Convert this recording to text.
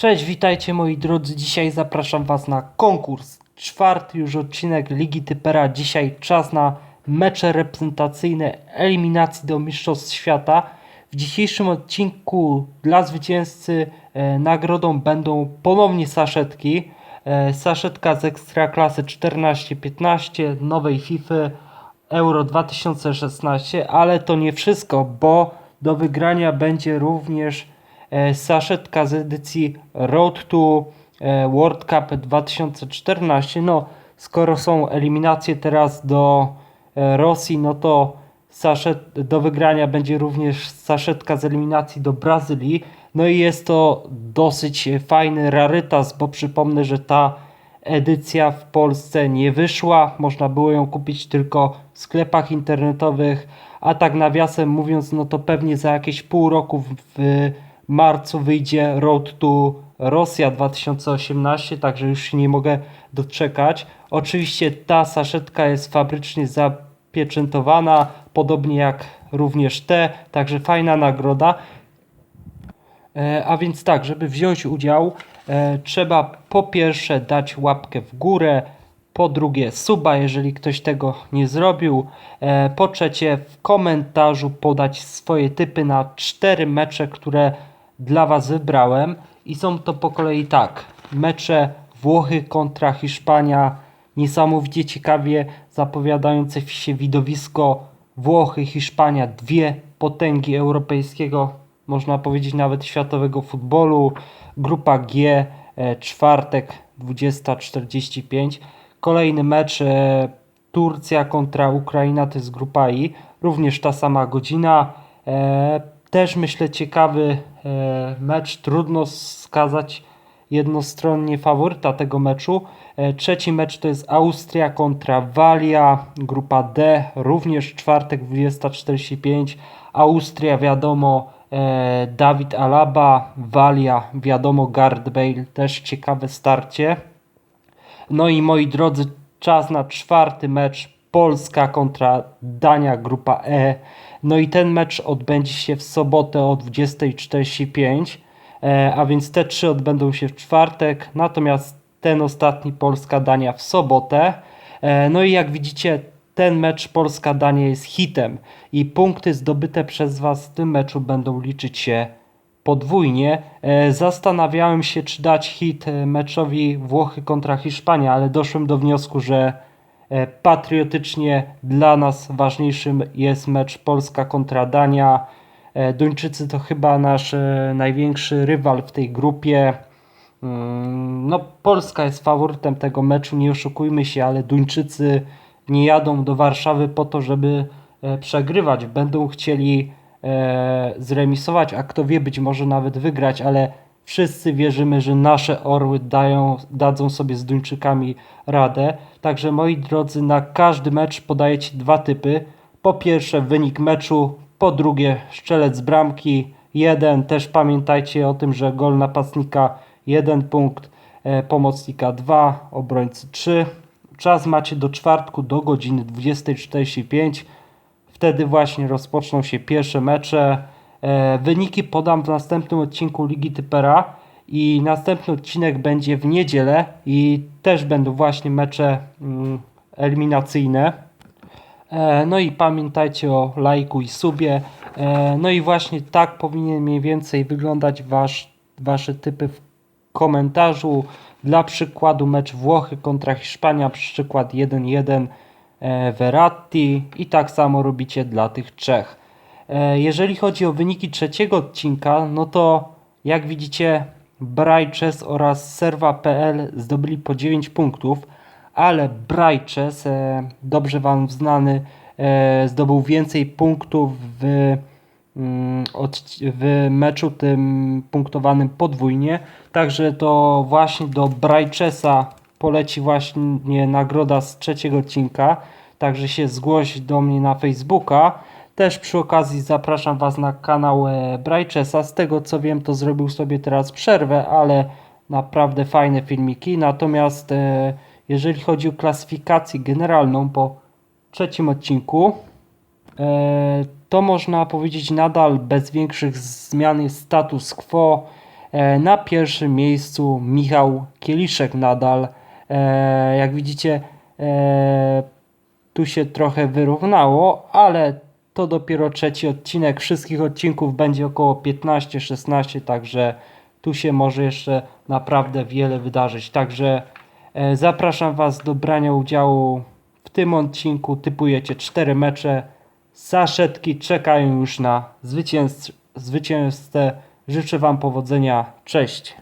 Cześć, witajcie moi drodzy. Dzisiaj zapraszam Was na konkurs. Czwarty już odcinek Ligi Typera. Dzisiaj czas na mecze reprezentacyjne eliminacji do Mistrzostw Świata. W dzisiejszym odcinku dla zwycięzcy e, nagrodą będą ponownie saszetki. E, saszetka z Ekstraklasy 14-15, nowej FIFA Euro 2016, ale to nie wszystko, bo do wygrania będzie również saszetka z edycji Road to e, World Cup 2014. No, skoro są eliminacje teraz do e, Rosji, no to saszet, do wygrania będzie również saszetka z eliminacji do Brazylii. No i jest to dosyć fajny rarytas, bo przypomnę, że ta edycja w Polsce nie wyszła. Można było ją kupić tylko w sklepach internetowych, a tak nawiasem mówiąc, no to pewnie za jakieś pół roku w, w marcu wyjdzie Road to Rosja 2018, także już się nie mogę doczekać. Oczywiście ta saszetka jest fabrycznie zapieczętowana, podobnie jak również te, także fajna nagroda. E, A więc tak, żeby wziąć udział, e, trzeba po pierwsze dać łapkę w górę, po drugie suba, jeżeli ktoś tego nie zrobił, e, po trzecie w komentarzu podać swoje typy na cztery mecze, które dla Was wybrałem i są to po kolei tak, mecze Włochy kontra Hiszpania, niesamowicie ciekawie zapowiadające się widowisko Włochy, Hiszpania, dwie potęgi europejskiego, można powiedzieć nawet światowego futbolu. Grupa G, e, czwartek 20.45. Kolejny mecz e, Turcja kontra Ukraina, to jest grupa I, również ta sama godzina. E, też myślę ciekawy mecz, trudno wskazać jednostronnie faworyta tego meczu. E, Trzeci mecz to jest Austria kontra Walia, grupa D, również czwartek 20.45. Austria wiadomo e, Dawid Alaba, Walia wiadomo Gard Bale, też ciekawe starcie. No i moi drodzy, czas na czwarty mecz Polska kontra Dania, grupa E. No i ten mecz odbędzie się w sobotę o 20.45, e, a więc te trzy odbędą się w czwartek, natomiast ten ostatni Polska-Dania w sobotę. E, No i jak widzicie, ten mecz Polska-Dania jest hitem i punkty zdobyte przez Was w tym meczu będą liczyć się podwójnie. E, Zastanawiałem się, czy dać hit meczowi Włochy kontra Hiszpania, ale doszłem do wniosku, że patriotycznie dla nas ważniejszym jest mecz Polska kontra Dania. E, Duńczycy to chyba nasz e, największy rywal w tej grupie. Mm, No, Polska jest faworytem tego meczu, nie oszukujmy się, ale Duńczycy nie jadą do Warszawy po to, żeby e, przegrywać. Będą chcieli e, zremisować, a kto wie, być może nawet wygrać, ale wszyscy wierzymy, że nasze orły dają, dadzą sobie z Duńczykami radę. Także moi drodzy, na każdy mecz podajecie dwa typy. Po pierwsze wynik meczu, po drugie strzelec bramki, jeden. Też pamiętajcie o tym, że gol napastnika jeden punkt, e, pomocnika 2, obrońcy 3. Czas macie do czwartku do godziny 20.45. Wtedy właśnie rozpoczną się pierwsze mecze. E, wyniki podam w następnym odcinku Ligi Typera i następny odcinek będzie w niedzielę i też będą właśnie mecze mm, eliminacyjne. E, No i pamiętajcie o lajku i subie. E, No i właśnie tak powinien mniej więcej wyglądać wasz, wasze typy w komentarzu. Dla przykładu mecz Włochy kontra Hiszpania, przykład 1-1 e, Verratti i tak samo robicie dla tych trzech. E, Jeżeli chodzi o wyniki trzeciego odcinka, no to jak widzicie Brajczes oraz Serwa.pl zdobyli po 9 punktów, ale Brajczes, e, dobrze Wam znany, e, zdobył więcej punktów w, mm, w meczu tym punktowanym podwójnie. Także to właśnie do Brajczesa poleci właśnie nagroda z trzeciego odcinka. Także się zgłoś do mnie na Facebooka. Też przy okazji zapraszam Was na kanał e, Brajczesa. Z tego co wiem, to zrobił sobie teraz przerwę, ale naprawdę fajne filmiki. Natomiast e, jeżeli chodzi o klasyfikację generalną po trzecim odcinku, e, to można powiedzieć nadal bez większych zmian status quo. Na pierwszym miejscu Michał Kieliszek nadal. Jak widzicie, tu się trochę wyrównało, ale to dopiero trzeci odcinek. Wszystkich odcinków będzie około 15-16, także tu się może jeszcze naprawdę wiele wydarzyć. Także e, zapraszam Was do brania udziału w tym odcinku. Typujecie 4 mecze. Zaszetki czekają już na zwycięzcę. Życzę Wam powodzenia. Cześć.